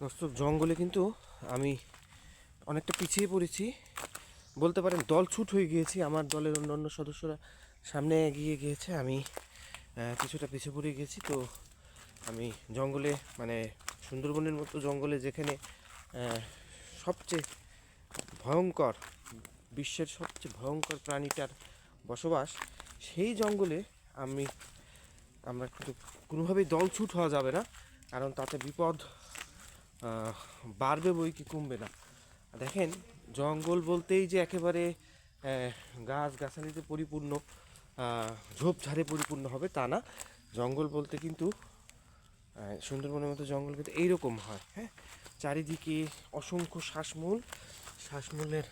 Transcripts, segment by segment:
দর্শক জঙ্গলে কিন্তু আমি অনেকটা পিছিয়ে পড়েছি। বলতে পারেন দল ছুট হয়ে গিয়েছি। আমার দলের অন্যান্য সদস্যরা সামনে এগিয়ে গিয়েছে। আমি কিছুটা পিছিয়ে পড়ে গেছি তো আমি জঙ্গলে মানে সুন্দরবনের মতো জঙ্গলে যেখানে সবচেয়ে ভয়ঙ্কর, বিশ্বের সবচেয়ে ভয়ঙ্কর প্রাণীটার বসবাস, সেই জঙ্গলে আমি, আমরা কিন্তু কোনোভাবেই দলছুট হওয়া যাবে না। কারণ তাতে বিপদ বাড়বে বই কি কমবে না। দেখেন, জঙ্গল বলতেই যে একেবারে গাছ গাছালিতে পরিপূর্ণ ঝোপঝাড়ে পরিপূর্ণ হবে তা না। জঙ্গল বলতে কিন্তু সুন্দরবনের মতো জঙ্গল কিন্তু এইরকম হয় হ্যাঁ? চারিদিকে অসংখ্য শ্বাসমূল, শ্বাসমূলের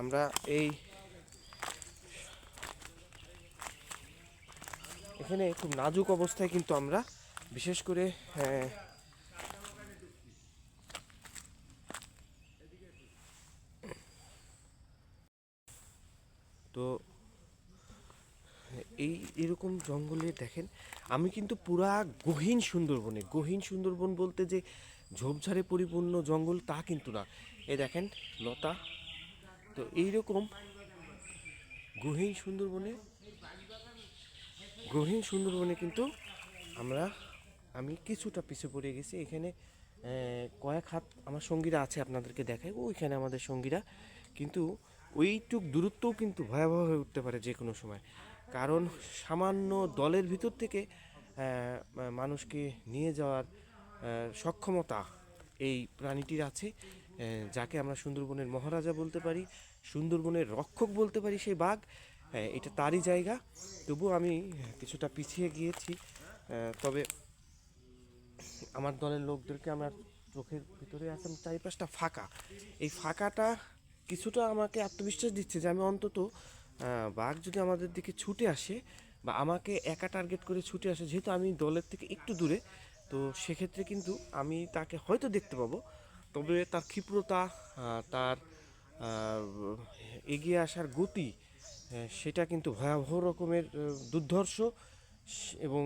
আমরা এই এখানে খুব নাজুক অবস্থায় কিন্তু আমরা, বিশেষ করে তো এই এরকম জঙ্গলে দেখেন, আমি কিন্তু পুরা গহীন সুন্দরবনে, গহীন সুন্দরবন বলতে যে ঝোপঝাড়ে পরিপূর্ণ জঙ্গল তা কিন্তু না। এ দেখেন লতা তো এইরকম গহীন সুন্দরবনে গহীন সুন্দরবনে কিন্তু আমরা, আমি কিছুটা পিছু পড়ে গেছি। এখানে কয়েক হাত আমার সঙ্গীরা আছে আপনাদেরকে দেখাই। ওইখানে আমাদের সঙ্গীরা কিন্তু ওইটুক দূরত্বও কিন্তু ভয়াবহ হয়ে উঠতে পারে যে কোনো সময়। কারণ সামান্য দলের ভিতর থেকে মানুষকে নিয়ে যাওয়ার সক্ষমতা এই প্রাণীটির আছে। যাকে আমরা সুন্দরবনের মহারাজা বলতে পারি, সুন্দরবনের রক্ষক বলতে পারি সেই বাঘ। এটা তারই জায়গা। তবু আমি কিছুটা পিছিয়ে গিয়েছি। তবে আমার দলের লোকদেরকে আমার চোখের ভিতরে আছে চারিপাশটা ফাঁকা। এই ফাঁকাটা কিছুটা আমাকে আত্মবিশ্বাস দিচ্ছে যে আমি অন্তত বাঘ যদি আমাদের দিকে ছুটে আসে বা আমাকে একা টার্গেট করে ছুটে আসে, যেহেতু আমি দলের থেকে একটু দূরে, তো সেক্ষেত্রে কিন্তু আমি তাকে হয়তো দেখতে পাবো। তবে তার ক্ষিপ্রতা তার এগিয়ে আসার গতি সেটা কিন্তু ভয়াবহ রকমের দুর্ধর্ষ এবং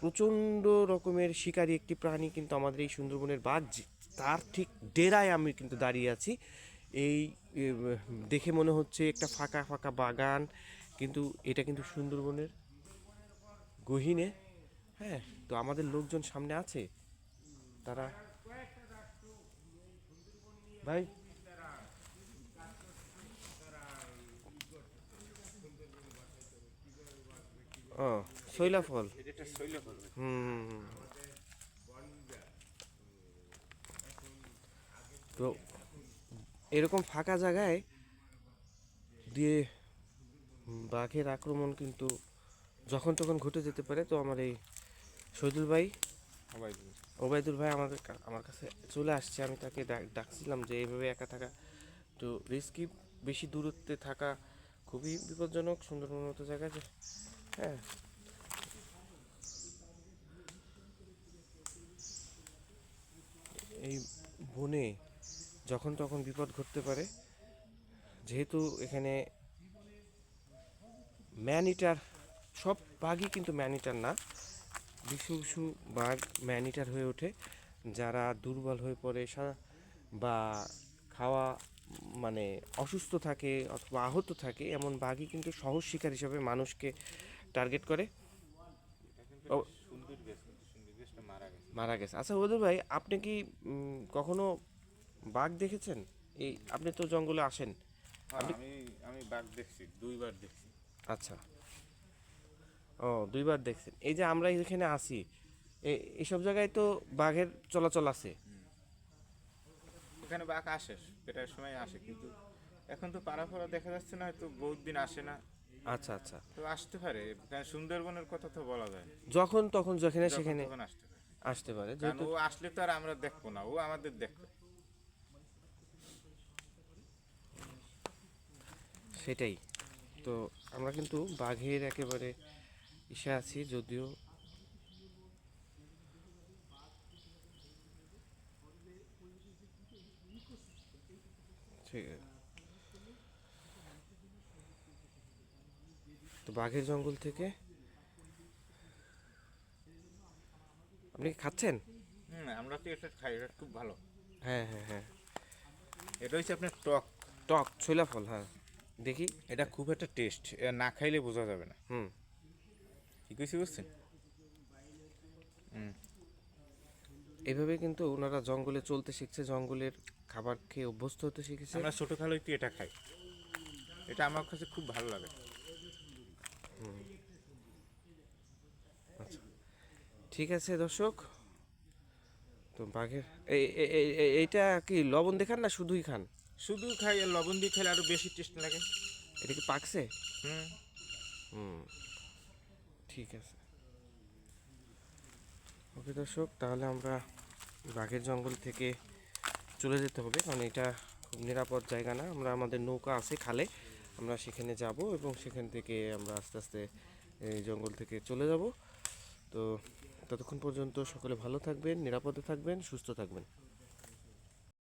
প্রচণ্ড রকমের শিকারী একটি প্রাণী কিন্তু আমাদের এই সুন্দরবনের বাঘ তার ঠিক ডেরায় আমি কিন্তু দাঁড়িয়ে আছি। এই দেখে মনে হচ্ছে একটা ফাঁকা ফাঁকা বাগান, কিন্তু এটা কিন্তু সুন্দরবনের গহীনে। হ্যাঁ তো আমাদের লোকজন সামনে আছে। তারা ভাই? ও, শৈলা ফল। হুম তো এরকম ফাঁকা জায়গায় দিয়ে বাঘের আক্রমণ কিন্তু যখন তখন ঘটে যেতে পারে। তো আমার এই শহীদুল ভাই ওবায়দুল। ভাই আমাদের আমার কাছে চলে আসছে, আমি তাকে ডাক- ডাকছিলাম যে এইভাবে একা থাকা, তো রিস্কি বেশি দূরত্বে থাকা খুবই বিপজ্জনক, সুন্দরবন মতো জায়গা যে হ্যাঁ। এই বনে যখন তখন বিপদ ঘটতে পারে, যেহেতু এখানে ম্যান ইটার, সব বাঘই কিন্তু ম্যান ইটার না। কিছু কিছু বাঘ ম্যানিটার হয়ে ওঠে। যারা দুর্বল হয়ে পড়ে বা খাওয়া মানে অসুস্থ থাকে অথবা আহত থাকে এমন বাঘই কিন্তু সহজ শিকার হিসাবে মানুষকে টার্গেট করে। বেশ মারা গেছে। আচ্ছা ওদের ভাই আপনি কি কখনো বাঘ দেখেছেন? এই আপনি তো জঙ্গলে আসেন। আমি আমি বাঘ দেখছি দুইবার দেখছি। আচ্ছা। ও দুইবার দেখছেন। এই যে আমরা এখানে আসি এইসব জায়গায় তো বাঘের চলাচল আছে। এখানে বাঘ আসে পেটার সময় আসে কিন্তু এখন তো পাড়াফোড়া দেখা যাচ্ছে না হয়তো বহুত দিন আসে না। আচ্ছা আচ্ছা। তো আসতে পারে সুন্দরবনের কথা তো বলা যায়। যখন তখন যেখানে সেখানে আসতে পারে। আসতে পারে যেহেতু ও আসলে তো আর আমরা দেখব না ও আমাদের দেখবে। সেটাই। তো আমরা কিন্তু বাঘের একেবারে ইসে আছি যদিও ঠিক আছে। তো বাঘের জঙ্গল থেকে আপনি খাচ্ছেন? আমরা তো এটা খাই এটা খুব ভালো। হ্যাঁ হ্যাঁ হ্যাঁ। এটা হচ্ছে আপনার টক। টক ছোলা ফল হ্যাঁ। দেখি। এটা খুব একটা টেস্ট না খাইলে বোঝা যাবে না। হুম। ঠিক আছে বুঝছেন এভাবে কিন্তু ওনারা জঙ্গলে চলতে শিখছে জঙ্গলের খাবার খেয়ে অভ্যস্ত হতে শিখেছে। আমরা ছোটো খালো একটু এটা খাই। এটা আমার কাছে খুব ভালো লাগে। ঠিক আছে দর্শক। তো বাঘের এই- এই- এই- এই- এইটা কি লবণ দেখান না শুধুই খান? শুধু খাই আর লবণ দিয়ে খেলে আরও বেশি টেস্ট লাগে। এটা কি পাকছে? হুম। হুম। ঠিক আছে। ওকে দর্শক, তাহলে আমরা বাঘের জঙ্গল থেকে চলে যেতে হবে, কারণ এটা খুব নিরাপদ জায়গা না। আমরা আমাদের নৌকা আছে খালে, আমরা সেখানে যাব এবং সেখান থেকে আমরা আস্তে আস্তে এই জঙ্গল থেকে চলে যাব। তো ততক্ষণ পর্যন্ত সকলে ভালো থাকবেন, নিরাপদে থাকবেন, সুস্থ থাকবেন।